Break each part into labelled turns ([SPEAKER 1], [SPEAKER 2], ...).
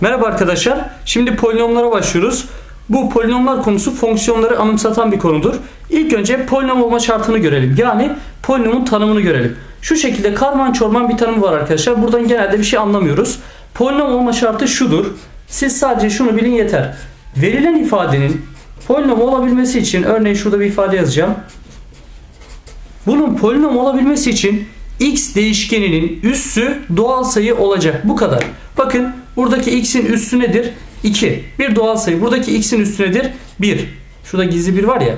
[SPEAKER 1] Merhaba arkadaşlar. Şimdi polinomlara başlıyoruz. Bu polinomlar konusu fonksiyonları anımsatan bir konudur. İlk önce polinom olma şartını görelim. Yani polinomun tanımını görelim. Şu şekilde karman çorman bir tanımı var arkadaşlar. Buradan genelde bir şey anlamıyoruz. Polinom olma şartı şudur. Siz sadece şunu bilin yeter. Verilen ifadenin polinom olabilmesi için örneğin şurada bir ifade yazacağım. Bunun polinom olabilmesi için x değişkeninin üssü doğal sayı olacak. Bu kadar. Bakın buradaki x'in üssü nedir? 2. Bir doğal sayı. Buradaki x'in üssü nedir? 1. Şurada gizli bir var ya.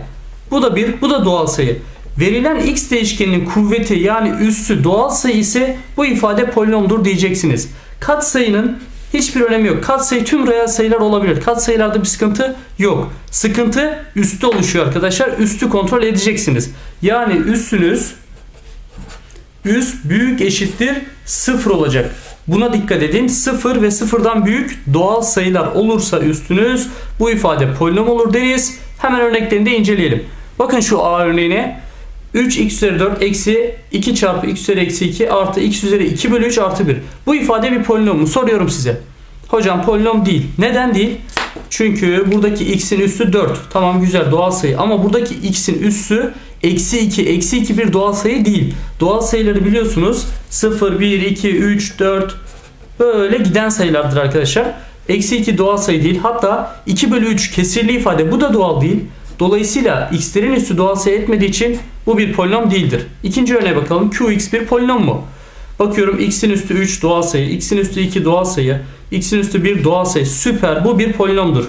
[SPEAKER 1] Bu da 1. Bu da doğal sayı. Verilen x değişkeninin kuvveti yani üssü doğal sayı ise bu ifade polinomdur diyeceksiniz. Kat sayının hiçbir önemi yok. Kat sayı tüm reel sayılar olabilir. Kat sayılarda bir sıkıntı yok. Sıkıntı üstü oluşuyor arkadaşlar. Üstü kontrol edeceksiniz. Yani üssünüz üst büyük eşittir 0 olacak. Buna dikkat edin. 0 ve sıfırdan büyük doğal sayılar olursa üstünüz bu ifade polinom olur deriz. Hemen örneklerini de inceleyelim. Bakın şu A örneğine 3x üzeri 4 eksi 2 çarpı x üzeri eksi 2 artı x üzeri 2 bölü 3 artı 1. Bu ifade bir polinom mu? Soruyorum size. Hocam polinom değil. Neden değil? Çünkü buradaki x'in üssü 4. Tamam güzel doğal sayı. Ama buradaki x'in üssü eksi 2. Eksi 2 bir doğal sayı değil. Doğal sayıları biliyorsunuz 0, 1, 2, 3, 4 böyle giden sayılardır arkadaşlar. Eksi 2 doğal sayı değil. Hatta 2 bölü 3 kesirli ifade. Bu da doğal değil. Dolayısıyla x'lerin üssü doğal sayı etmediği için bu bir polinom değildir. İkinci örneğe bakalım. qx bir polinom mu? Bakıyorum x'in üstü 3 doğal sayı, x'in üstü 2 doğal sayı, x'in üstü 1 doğal sayı. Süper. Bu bir polinomdur.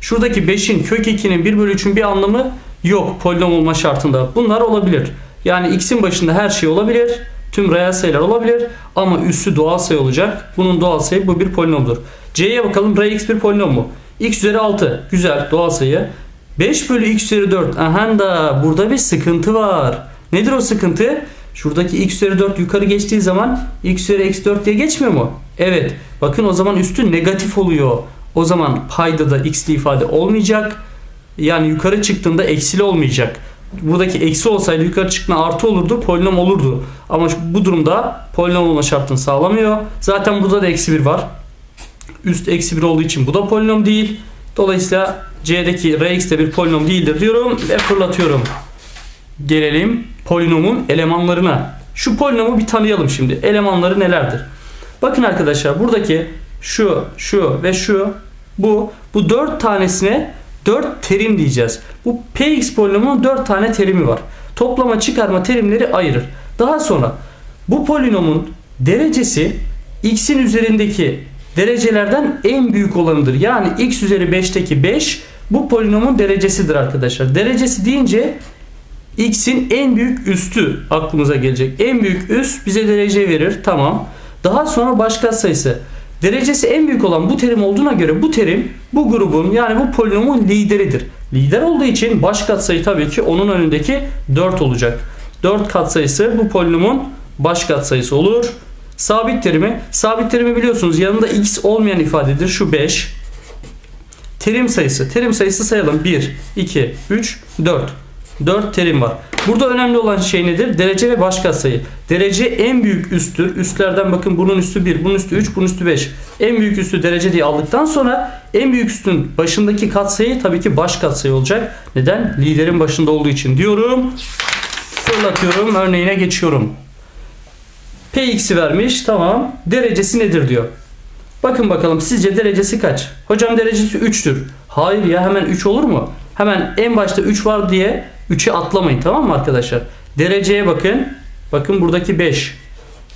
[SPEAKER 1] Şuradaki 5'in kök 2'nin 1 bölü 3'ün bir anlamı yok polinom olma şartında. Bunlar olabilir. Yani x'in başında her şey olabilir. Tüm reel sayılar olabilir. Ama üssü doğal sayı olacak. Bunun doğal sayı bu bir polinomdur. C'ye bakalım. Rx bir polinom mu? x üzeri 6. Güzel doğal sayı. 5 bölü x üzeri 4. Aha da burada bir sıkıntı var. Nedir o sıkıntı? Şuradaki x üzeri 4 yukarı geçtiği zaman x üzeri eksi 4 diye geçmiyor mu? Evet. Bakın o zaman üstü negatif oluyor. O zaman payda da x'li ifade olmayacak. Yani yukarı çıktığında eksili olmayacak. Buradaki eksi olsaydı yukarı çıktığında artı olurdu, polinom olurdu. Ama bu durumda polinom olma şartını sağlamıyor. Zaten burada da eksi 1 var. Üst eksi 1 olduğu için bu da polinom değil. Dolayısıyla C'deki Rx de bir polinom değildir diyorum ve fırlatıyorum. Gelelim polinomun elemanlarına. Şu polinomu bir tanıyalım şimdi. Elemanları nelerdir? Bakın arkadaşlar buradaki şu, şu ve şu bu bu dört tanesine 4 terim diyeceğiz. Bu px polinomunun 4 tane terimi var. Toplama çıkarma terimleri ayırır. Daha sonra bu polinomun derecesi x'in üzerindeki derecelerden en büyük olanıdır. Yani x üzeri 5'teki 5 bu polinomun derecesidir arkadaşlar. Derecesi deyince x'in en büyük üstü aklımıza gelecek. En büyük üst bize derece verir. Tamam. Daha sonra başka sayısı. Derecesi en büyük olan bu terim olduğuna göre bu terim bu grubun yani bu polinomun lideridir. Lider olduğu için baş katsayı tabii ki onun önündeki 4 olacak. 4 katsayısı bu polinomun baş katsayısı olur. Sabit terimi. Sabit terimi biliyorsunuz yanında x olmayan ifadedir. Şu 5. Terim sayısı. Terim sayısı sayalım. 1, 2, 3, 4. 4 terim var. Burada önemli olan şey nedir? Derece ve baş katsayı. Derece en büyük üsttür. Üstlerden bakın bunun üstü 1, bunun üstü 3, bunun üstü 5. En büyük üstü derece diye aldıktan sonra en büyük üstün başındaki katsayı tabii ki baş katsayı olacak. Neden? Liderin başında olduğu için diyorum. Fırlatıyorum. Örneğine geçiyorum. Px'i vermiş. Tamam. Derecesi nedir diyor. Bakın bakalım sizce derecesi kaç? Hocam derecesi 3'tür. Hayır ya hemen 3 olur mu? Hemen en başta 3 var diye 3'ü atlamayın tamam mı arkadaşlar? Dereceye bakın. Bakın buradaki 5.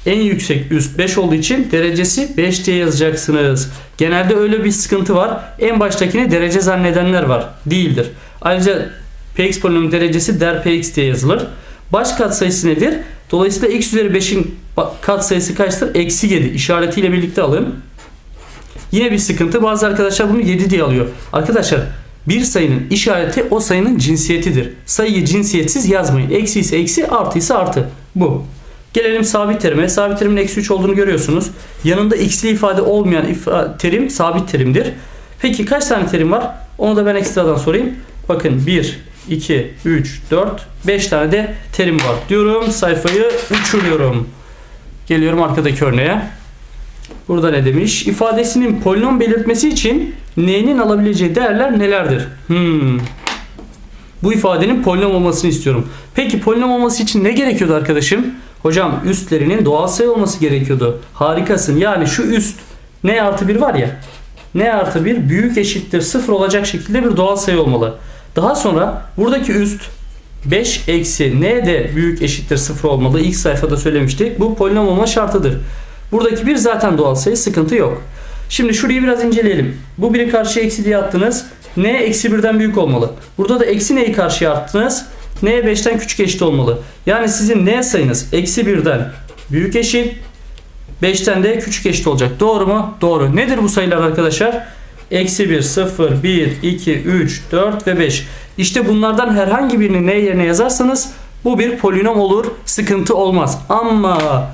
[SPEAKER 1] En yüksek üst 5 olduğu için derecesi 5 diye yazacaksınız. Genelde öyle bir sıkıntı var. En baştakini derece zannedenler var. Değildir. Ayrıca px polinomun derecesi der px diye yazılır. Baş katsayısı nedir? Dolayısıyla x üzeri 5'in katsayısı kaçtır? Eksi 7 işaretiyle birlikte alın. Yine bir sıkıntı. Bazı arkadaşlar bunu 7 diye alıyor. Arkadaşlar bir sayının işareti o sayının cinsiyetidir. Sayıyı cinsiyetsiz yazmayın. Eksi ise eksi, artı ise artı. Bu. Gelelim sabit terime. Sabit terimin eksi 3 olduğunu görüyorsunuz. Yanında x'li ifade olmayan ifa- terim sabit terimdir. Peki kaç tane terim var? Onu da ben ekstradan sorayım. Bakın 1, 2, 3, 4, 5 tane de terim var diyorum. Sayfayı uçuruyorum. Geliyorum arkadaki örneğe. Burada ne demiş? İfadesinin polinom belirtmesi için n'nin alabileceği değerler nelerdir? Hmm. Bu ifadenin polinom olmasını istiyorum. Peki polinom olması için ne gerekiyordu arkadaşım? Hocam üstlerinin doğal sayı olması gerekiyordu. Harikasın. Yani şu üst n artı 1 var ya. n artı 1 büyük eşittir 0 olacak şekilde bir doğal sayı olmalı. Daha sonra buradaki üst 5 eksi n de büyük eşittir 0 olmalı. İlk sayfada söylemiştik. Bu polinom olma şartıdır. Buradaki bir zaten doğal sayı sıkıntı yok. Şimdi şurayı biraz inceleyelim. Bu biri karşıya eksi diye attınız. n eksi 1'den büyük olmalı. Burada da eksi n'yi karşıya attınız. n 5'ten küçük eşit olmalı. Yani sizin n sayınız eksi 1'den büyük eşit. 5'ten de küçük eşit olacak. Doğru mu? Doğru. Nedir bu sayılar arkadaşlar? Eksi 1, 0, 1, 2, 3, 4 ve 5. İşte bunlardan herhangi birini n yerine yazarsanız bu bir polinom olur. Sıkıntı olmaz. Ama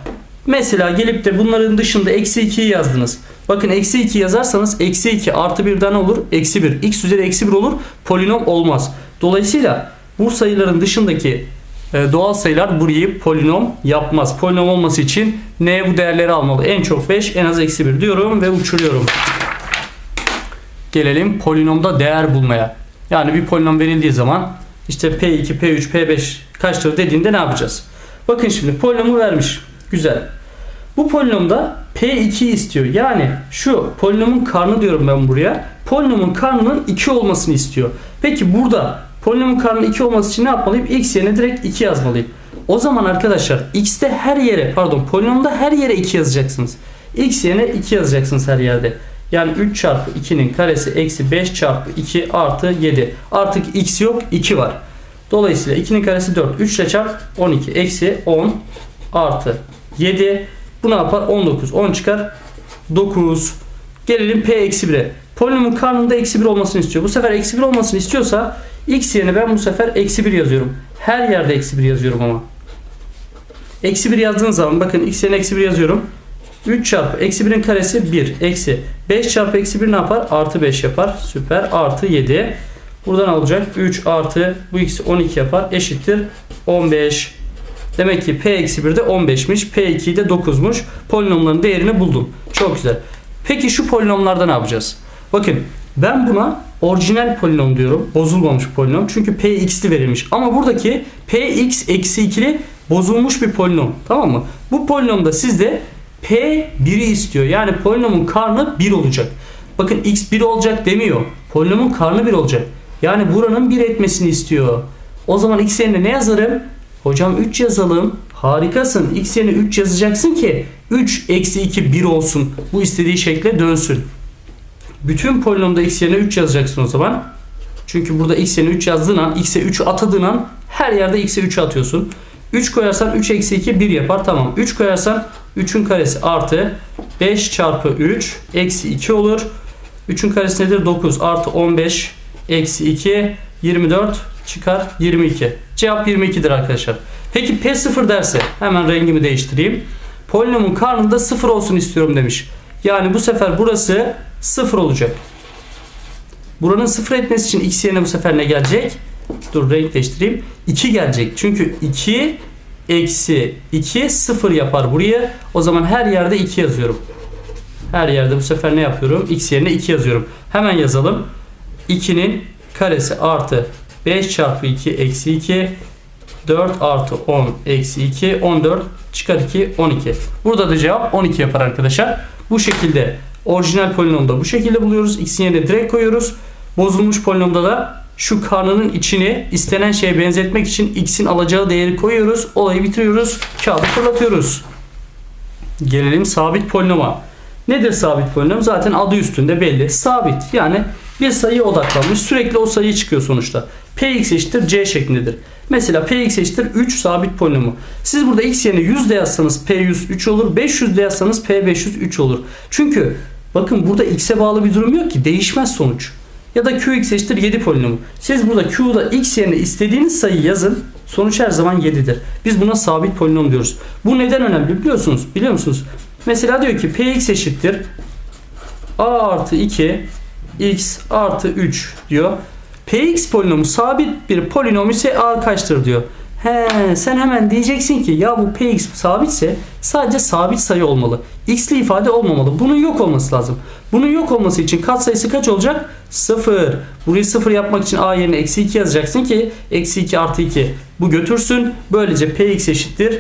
[SPEAKER 1] mesela gelip de bunların dışında eksi 2'yi yazdınız. Bakın eksi 2 yazarsanız eksi 2 artı 1'den olur? Eksi 1. x üzeri eksi 1 olur. Polinom olmaz. Dolayısıyla bu sayıların dışındaki e, doğal sayılar burayı polinom yapmaz. Polinom olması için n bu değerleri almalı. En çok 5 en az eksi 1 diyorum ve uçuruyorum. Gelelim polinomda değer bulmaya. Yani bir polinom verildiği zaman işte P2, P3, P5 kaçtır dediğinde ne yapacağız? Bakın şimdi polinomu vermiş. Güzel. Bu polinomda P2 istiyor. Yani şu polinomun karnı diyorum ben buraya. Polinomun karnının 2 olmasını istiyor. Peki burada polinomun karnının 2 olması için ne yapmalıyım? X yerine direkt 2 yazmalıyım. O zaman arkadaşlar x'te her yere pardon polinomda her yere 2 yazacaksınız. x yerine 2 yazacaksınız her yerde. Yani 3 çarpı 2'nin karesi eksi 5 çarpı 2 artı 7. Artık x yok 2 var. Dolayısıyla 2'nin karesi 4. 3 ile çarp 12 eksi 10 artı 7. Bu ne yapar? 19. 10 çıkar 9. Gelelim p eksi 1'e. Polinomun karnında eksi 1 olmasını istiyor. Bu sefer eksi 1 olmasını istiyorsa x yerine ben bu sefer eksi 1 yazıyorum. Her yerde eksi 1 yazıyorum ama. Eksi 1 yazdığın zaman bakın x yerine eksi 1 yazıyorum. 3 çarpı eksi 1'in karesi 1 eksi 5 çarpı eksi 1 ne yapar? Artı 5 yapar. Süper. Artı 7. Buradan alacak 3 artı bu x 12 yapar. Eşittir 15. Demek ki p eksi 1 de 15'miş. p2 de 9'muş. Polinomların değerini buldum. Çok güzel. Peki şu polinomlarda ne yapacağız? Bakın ben buna orijinal polinom diyorum. Bozulmamış polinom. Çünkü px'li verilmiş. Ama buradaki px eksi 2'li bozulmuş bir polinom. Tamam mı? Bu polinomda sizde p 1'i istiyor. Yani polinomun karnı 1 olacak. Bakın x 1 olacak demiyor. Polinomun karnı 1 olacak. Yani buranın 1 etmesini istiyor. O zaman x yerine ne yazarım? Hocam 3 yazalım. Harikasın. X yerine 3 yazacaksın ki 3 eksi 2 1 olsun. Bu istediği şekle dönsün. Bütün polinomda x yerine 3 yazacaksın o zaman. Çünkü burada x yerine 3 yazdığın an x'e 3 atadığın an her yerde x'e 3 atıyorsun. 3 koyarsan 3 eksi 2 1 yapar. Tamam. 3 koyarsan 3'ün karesi artı 5 çarpı 3 eksi 2 olur. 3'ün karesi nedir? 9 artı 15 eksi 2 24 çıkar 22. Cevap 22'dir arkadaşlar. Peki P0 derse hemen rengimi değiştireyim. Polinomun karnında 0 olsun istiyorum demiş. Yani bu sefer burası 0 olacak. Buranın 0 etmesi için x yerine bu sefer ne gelecek? Dur renk değiştireyim. 2 gelecek. Çünkü 2 eksi 2 0 yapar buraya. O zaman her yerde 2 yazıyorum. Her yerde bu sefer ne yapıyorum? X yerine 2 yazıyorum. Hemen yazalım. 2'nin karesi artı 5 çarpı 2 eksi 2 4 artı 10 eksi 2 14 çıkar 2 12. Burada da cevap 12 yapar arkadaşlar. Bu şekilde orijinal polinomda bu şekilde buluyoruz. X'in yerine direkt koyuyoruz. Bozulmuş polinomda da şu karnının içini istenen şeye benzetmek için x'in alacağı değeri koyuyoruz. Olayı bitiriyoruz. Kağıdı fırlatıyoruz. Gelelim sabit polinoma. Nedir sabit polinom? Zaten adı üstünde belli. Sabit yani bir sayıya odaklanmış. Sürekli o sayı çıkıyor sonuçta. Px eşittir c şeklindedir. Mesela Px eşittir 3 sabit polinomu. Siz burada x yerine 100 de yazsanız P100 3 olur. 500 de yazsanız P500 3 olur. Çünkü bakın burada x'e bağlı bir durum yok ki. Değişmez sonuç. Ya da qx eşittir 7 polinomu. Siz burada q'da x yerine istediğiniz sayı yazın. Sonuç her zaman 7'dir. Biz buna sabit polinom diyoruz. Bu neden önemli biliyorsunuz? Biliyor musunuz? Mesela diyor ki px eşittir a artı 2 x artı 3 diyor. Px polinomu sabit bir polinom ise a kaçtır diyor. He, sen hemen diyeceksin ki ya bu px sabitse Sadece sabit sayı olmalı. X'li ifade olmamalı. Bunun yok olması lazım. Bunun yok olması için katsayısı kaç olacak? 0. Burayı 0 yapmak için A yerine eksi 2 yazacaksın ki eksi 2 artı 2 bu götürsün. Böylece Px eşittir.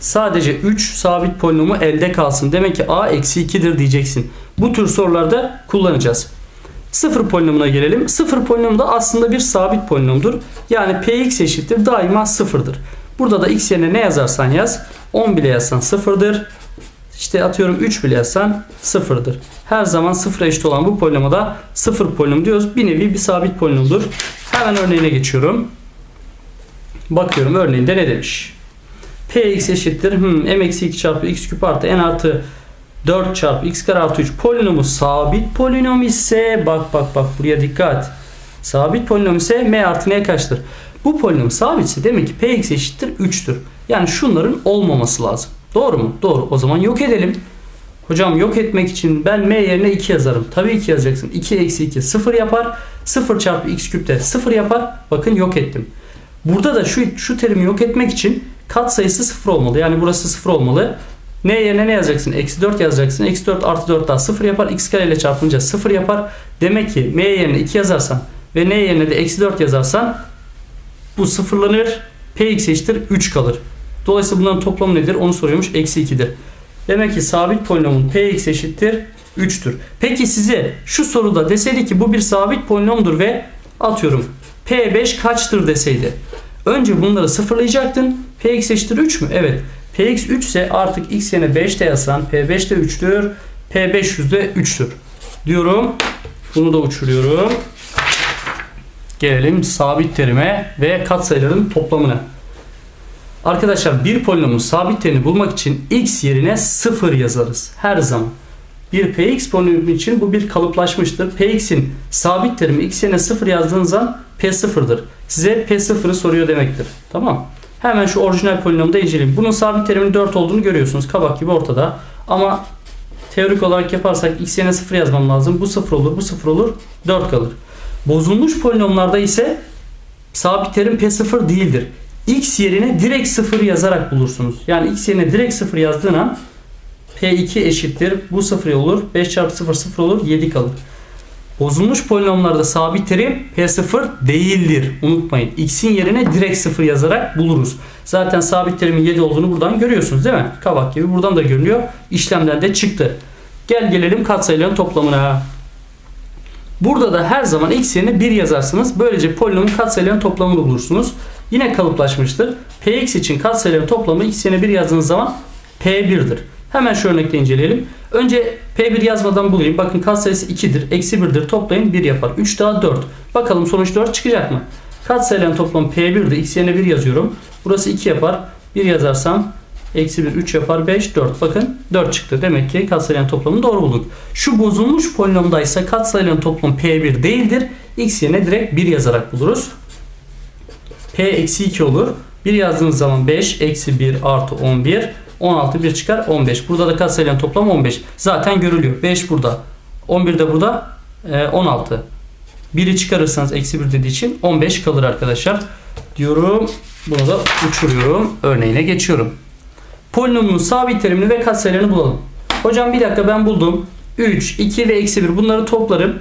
[SPEAKER 1] Sadece 3 sabit polinomu elde kalsın. Demek ki A eksi 2'dir diyeceksin. Bu tür sorularda kullanacağız. Sıfır polinomuna gelelim. Sıfır polinom da aslında bir sabit polinomdur. Yani px eşittir daima sıfırdır. Burada da x yerine ne yazarsan yaz. 10 bile yazsan sıfırdır. İşte atıyorum 3 bile yazsan sıfırdır. Her zaman sıfıra eşit olan bu polinoma da sıfır polinom diyoruz. Bir nevi bir sabit polinomdur. Hemen örneğine geçiyorum. Bakıyorum örneğinde ne demiş. Px eşittir hmm, m eksi 2 çarpı x küp artı n artı 4 çarpı x kare artı 3 polinomu sabit polinom ise bak bak bak buraya dikkat. Sabit polinom ise m artı n kaçtır? Bu polinom sabitse demek ki px eşittir 3'tür. Yani şunların olmaması lazım. Doğru mu? Doğru. O zaman yok edelim. Hocam yok etmek için ben m yerine 2 yazarım. Tabii ki yazacaksın. 2 eksi 2 0 yapar. 0 çarpı x küp de 0 yapar. Bakın yok ettim. Burada da şu, şu terimi yok etmek için kat sayısı 0 olmalı. Yani burası 0 olmalı. N yerine ne yazacaksın? Eksi 4 yazacaksın. Eksi 4 artı 4 daha 0 yapar. X kare ile çarpınca 0 yapar. Demek ki M yerine 2 yazarsan ve N yerine de eksi 4 yazarsan bu sıfırlanır. Px eşittir 3 kalır. Dolayısıyla bunların toplamı nedir? Onu soruyormuş. Eksi 2'dir. Demek ki sabit polinomun Px eşittir 3'tür. Peki size şu soruda deseydi ki bu bir sabit polinomdur ve atıyorum P5 kaçtır deseydi. Önce bunları sıfırlayacaktın. Px eşittir 3 mü? Evet. Px 3 ise artık x yerine 5 de yazsan P5 de 3'tür. P500 de 3'tür. Diyorum. Bunu da uçuruyorum. Gelelim sabit terime ve katsayıların toplamına. Arkadaşlar bir polinomun sabit terini bulmak için x yerine 0 yazarız. Her zaman. Bir px polinomu için bu bir kalıplaşmıştır. px'in sabit terimi x yerine 0 yazdığınız zaman p0'dır. Size p0'ı soruyor demektir. Tamam. Hemen şu orijinal polinomu da inceleyelim. Bunun sabit teriminin 4 olduğunu görüyorsunuz. Kabak gibi ortada. Ama teorik olarak yaparsak x yerine 0 yazmam lazım. Bu 0 olur, bu 0 olur. 4 kalır. Bozulmuş polinomlarda ise sabit terim p0 değildir. x yerine direkt 0 yazarak bulursunuz. Yani x yerine direkt 0 yazdığın an p2 eşittir. Bu 0 olur. 5 çarpı 0 0 olur. 7 kalır. Bozulmuş polinomlarda sabit terim P0 değildir. Unutmayın. X'in yerine direkt 0 yazarak buluruz. Zaten sabit terimin 7 olduğunu buradan görüyorsunuz değil mi? Kabak gibi buradan da görünüyor. İşlemden de çıktı. Gel gelelim katsayıların toplamına. Burada da her zaman x yerine 1 yazarsınız. Böylece polinomun katsayıların toplamını bulursunuz. Yine kalıplaşmıştır. Px için katsayıların toplamı x yerine 1 yazdığınız zaman P1'dir. Hemen şu örnekte inceleyelim. Önce P1 yazmadan bulayım. Bakın katsayısı 2'dir. Eksi 1'dir. Toplayın 1 yapar. 3 daha 4. Bakalım sonuç 4 çıkacak mı? Katsayıların toplamı P1'dir. X yerine 1 yazıyorum. Burası 2 yapar. 1 yazarsam eksi 1 3 yapar 5 4. Bakın 4 çıktı. Demek ki katsayıların toplamını doğru bulduk. Şu bozulmuş polinomdaysa katsayıların toplamı P1 değildir. X yerine direkt 1 yazarak buluruz. P eksi 2 olur. 1 yazdığınız zaman 5 eksi 1 artı 11 16 1 çıkar 15. Burada da katsayıların toplamı 15. Zaten görülüyor. 5 burada. 11 de burada. 16. 1'i çıkarırsanız eksi 1 dediği için 15 kalır arkadaşlar. Diyorum. Bunu da uçuruyorum. Örneğine geçiyorum. Polinomun sabit terimini ve katsayılarını bulalım. Hocam bir dakika ben buldum. 3, 2 ve eksi 1 bunları toplarım.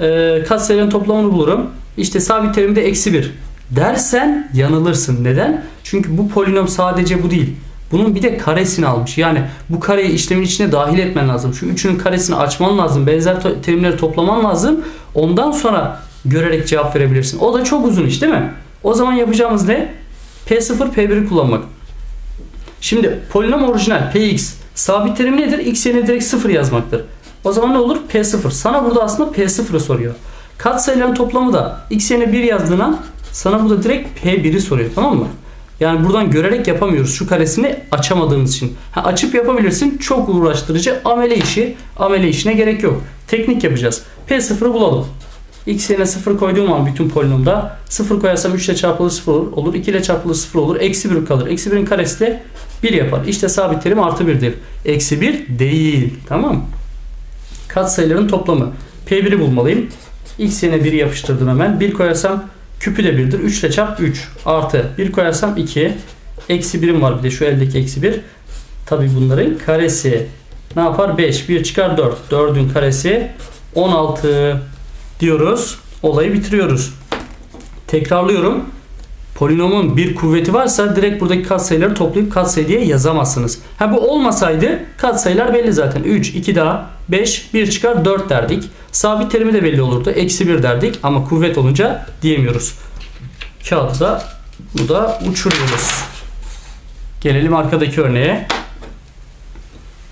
[SPEAKER 1] E, katsayıların toplamını bulurum. İşte sabit terim de eksi 1 dersen yanılırsın. Neden? Çünkü bu polinom sadece bu değil. Bunun bir de karesini almış. Yani bu kareyi işlemin içine dahil etmen lazım. Şu üçünün karesini açman lazım. Benzer terimleri toplaman lazım. Ondan sonra görerek cevap verebilirsin. O da çok uzun iş değil mi? O zaman yapacağımız ne? P0, P1'i kullanmak. Şimdi polinom orijinal Px sabit terim nedir? X yerine direkt 0 yazmaktır. O zaman ne olur? P0. Sana burada aslında P0'ı soruyor. Katsayıların toplamı da X yerine 1 yazdığına sana burada direkt P1'i soruyor. Tamam mı? Yani buradan görerek yapamıyoruz. Şu karesini açamadığımız için. Ha, açıp yapabilirsin. Çok uğraştırıcı amele işi. Amele işine gerek yok. Teknik yapacağız. P0'ı bulalım. X yerine 0 koyduğum an bütün polinomda 0 koyarsam 3 ile çarpılır 0 olur. 2 ile çarpılır 0 olur. Eksi 1 kalır. Eksi 1'in karesi de 1 yapar. İşte sabit terim artı 1'dir. Eksi 1 değil. Tamam mı? Katsayıların toplamı. P1'i bulmalıyım. X yerine 1'i yapıştırdım hemen. 1 koyarsam küpü de 1'dir. 3 ile çarp 3 artı 1 koyarsam 2. Eksi 1'im var bir de şu eldeki eksi 1. Tabi bunların karesi. Ne yapar? 5. 1 çıkar 4. 4'ün karesi 16 diyoruz. Olayı bitiriyoruz. Tekrarlıyorum. Polinomun bir kuvveti varsa direkt buradaki katsayıları toplayıp katsayı diye yazamazsınız. Ha bu olmasaydı katsayılar belli zaten. 3, 2 daha 5, 1 çıkar 4 derdik. Sabit terimi de belli olurdu. Eksi 1 derdik ama kuvvet olunca diyemiyoruz. Kağıdı da bu da uçuruyoruz. Gelelim arkadaki örneğe.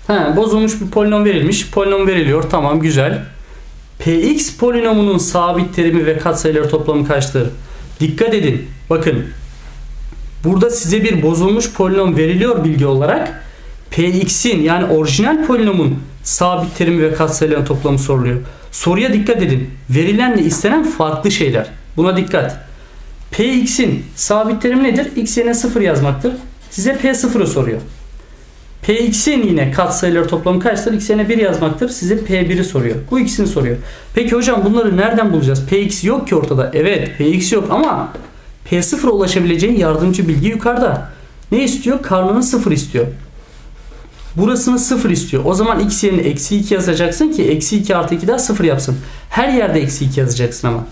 [SPEAKER 1] He, bozulmuş bir polinom verilmiş. Polinom veriliyor. Tamam güzel. Px polinomunun sabit terimi ve katsayıları toplamı kaçtır? Dikkat edin. Bakın. Burada size bir bozulmuş polinom veriliyor bilgi olarak. Px'in yani orijinal polinomun sabit terimi ve katsayıların toplamı soruluyor. Soruya dikkat edin. Verilenle istenen farklı şeyler. Buna dikkat. Px'in sabit terimi nedir? X yerine 0 yazmaktır. Size P0'ı soruyor. Px'in yine katsayıları toplamı kaçtır? X yerine 1 yazmaktır. Size P1'i soruyor. Bu ikisini soruyor. Peki hocam bunları nereden bulacağız? Px yok ki ortada. Evet Px yok ama P0'a ulaşabileceğin yardımcı bilgi yukarıda. Ne istiyor? Karnını 0 istiyor. Burasını 0 istiyor. O zaman x yerine eksi 2 yazacaksın ki eksi 2 artı 2 daha 0 yapsın. Her yerde eksi 2 yazacaksın ama.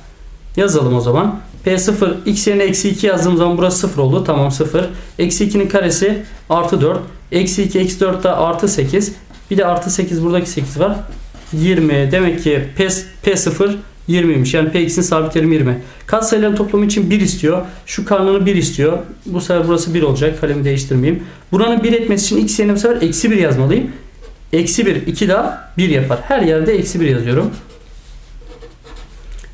[SPEAKER 1] Yazalım o zaman. P0 x yerine eksi 2 yazdığım zaman burası 0 oldu. Tamam 0. Eksi 2'nin karesi artı 4. Eksi 2 eksi 4 daha artı 8. Bir de artı 8 buradaki 8 var. 20. Demek ki P, P0 20'ymiş. Yani Px'in sabit terimi 20. Katsayıların toplamı için 1 istiyor. Şu karnını 1 istiyor. Bu sefer burası 1 olacak. Kalemi değiştirmeyeyim. Buranın 1 etmesi için x yerine bu sefer eksi 1 yazmalıyım. Eksi 1 2 daha 1 yapar. Her yerde eksi 1 yazıyorum.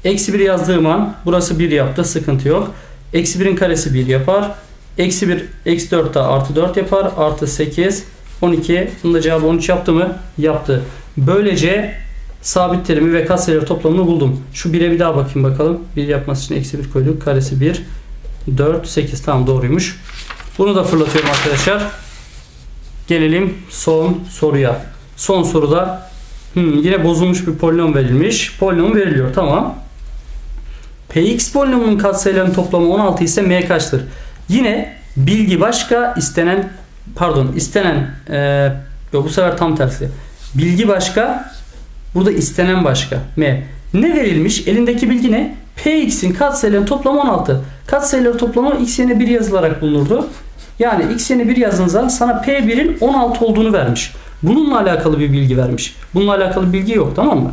[SPEAKER 1] Eksi 1 yazdığım an burası 1 yaptı. Sıkıntı yok. Eksi 1'in karesi 1 yapar. Eksi 1 eksi 4 daha artı 4 yapar. Artı 8 12. Bunun da cevabı 13 yaptı mı? Yaptı. Böylece sabit terimi ve katsayıları toplamını buldum. Şu 1'e bir daha bakayım bakalım. 1 yapması için eksi 1 koyduk. Karesi 1. 4, 8. Tamam doğruymuş. Bunu da fırlatıyorum arkadaşlar. Gelelim son soruya. Son soruda hmm, yine bozulmuş bir polinom verilmiş. Polinom veriliyor. Tamam. Px polinomunun katsayılarının toplamı 16 ise m kaçtır? Yine bilgi başka istenen pardon istenen e, bu sefer tam tersi. Bilgi başka burada istenen başka. M. Ne verilmiş? Elindeki bilgi ne? Px'in katsayılarının toplamı 16. Katsayıları toplamı x yerine 1 yazılarak bulunurdu. Yani x yerine 1 yazdığınızda sana P1'in 16 olduğunu vermiş. Bununla alakalı bir bilgi vermiş. Bununla alakalı bilgi yok tamam mı?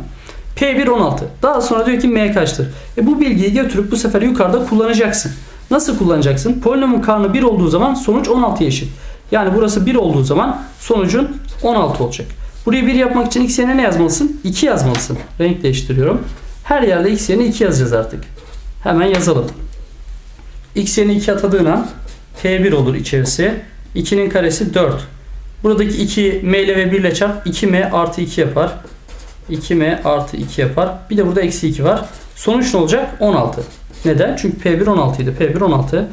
[SPEAKER 1] P1 16. Daha sonra diyor ki M kaçtır? E bu bilgiyi götürüp bu sefer yukarıda kullanacaksın. Nasıl kullanacaksın? Polinomun karnı 1 olduğu zaman sonuç 16'ya eşit. Yani burası 1 olduğu zaman sonucun 16 olacak. Buraya 1 yapmak için x yerine ne yazmalısın? 2 yazmalısın. Renk değiştiriyorum. Her yerde x yerine 2 yazacağız artık. Hemen yazalım. x yerine 2 atadığın an P1 olur içerisi. 2'nin karesi 4. Buradaki 2 m ile ve 1 ile çarp 2m artı 2 yapar. 2m artı 2 yapar. Bir de burada eksi 2 var. Sonuç ne olacak? 16. Neden? Çünkü P1 16 idi. P1 16.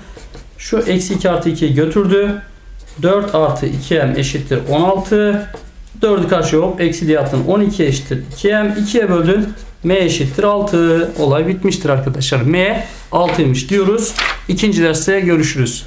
[SPEAKER 1] Şu eksi 2 artı 2'yi götürdü. 4 artı 2m eşittir 16. 4'ü karşıya hop eksi diye attın. 12 eşittir 2m. 2'ye böldün. M eşittir 6. Olay bitmiştir arkadaşlar. M 6'ymış diyoruz. İkinci derste görüşürüz.